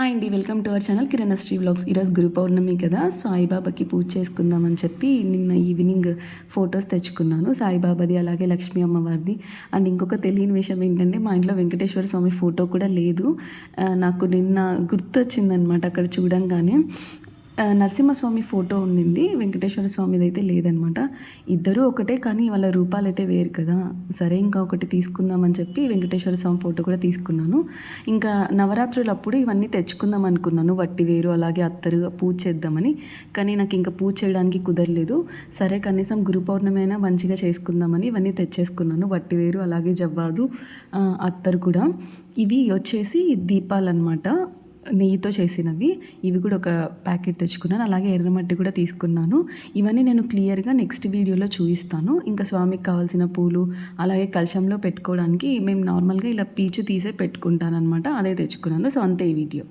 Hi అండి welcome to our channel Kiran Sri blogs ఈరోజు గురు పౌర్ణమి కదా సాయిబాబాకి పూజ చేసుకుందామని చెప్పి నిన్న ఈవినింగ్ ఫొటోస్ తెచ్చుకున్నాను. సాయిబాబాది అలాగే లక్ష్మీ అమ్మవారిది. అండ్ ఇంకొక తెలియని విషయం ఏంటంటే మా ఇంట్లో వెంకటేశ్వర స్వామి ఫోటో కూడా లేదు. నాకు నిన్న గుర్తొచ్చిందనమాట అక్కడ చూడంగానే. నరసింహస్వామి ఫోటో ఉండింది. వెంకటేశ్వర స్వామిది అయితే లేదనమాట. ఇద్దరూ ఒకటే కానీ వాళ్ళ రూపాలు అయితే వేరు కదా. సరే ఇంకా ఒకటి తీసుకుందామని చెప్పి వెంకటేశ్వర స్వామి ఫోటో కూడా తీసుకున్నాను. ఇంకా నవరాత్రులు అప్పుడు ఇవన్నీ తెచ్చుకుందాం అనుకున్నాను. వట్టి వేరు అలాగే అత్తరు పూజ చేద్దామని. కానీ నాకు ఇంకా పూజ చేయడానికి కుదరలేదు. సరే కనీసం గురు పౌర్ణమి అయినా మంచిగా చేసుకుందామని ఇవన్నీ తెచ్చేసుకున్నాను. వట్టి వేరు అలాగే జవ్వాదు అత్తరు కూడా. ఇవి వచ్చేసి దీపాలన్నమాట నెయ్యితో చేసినవి. ఇవి కూడా ఒక ప్యాకెట్ తెచ్చుకున్నాను. అలాగే ఎర్రమట్టి కూడా తీసుకున్నాను. ఇవన్నీ నేను క్లియర్గా నెక్స్ట్ వీడియోలో చూపిస్తాను. ఇంకా స్వామికి కావాల్సిన పూలు అలాగే కలశంలో పెట్టుకోవడానికి మేము నార్మల్గా ఇలా పీచు తీసే పెట్టుకుంటాను అనమాట అదే తెచ్చుకున్నాను. సో అంతే ఈ వీడియో.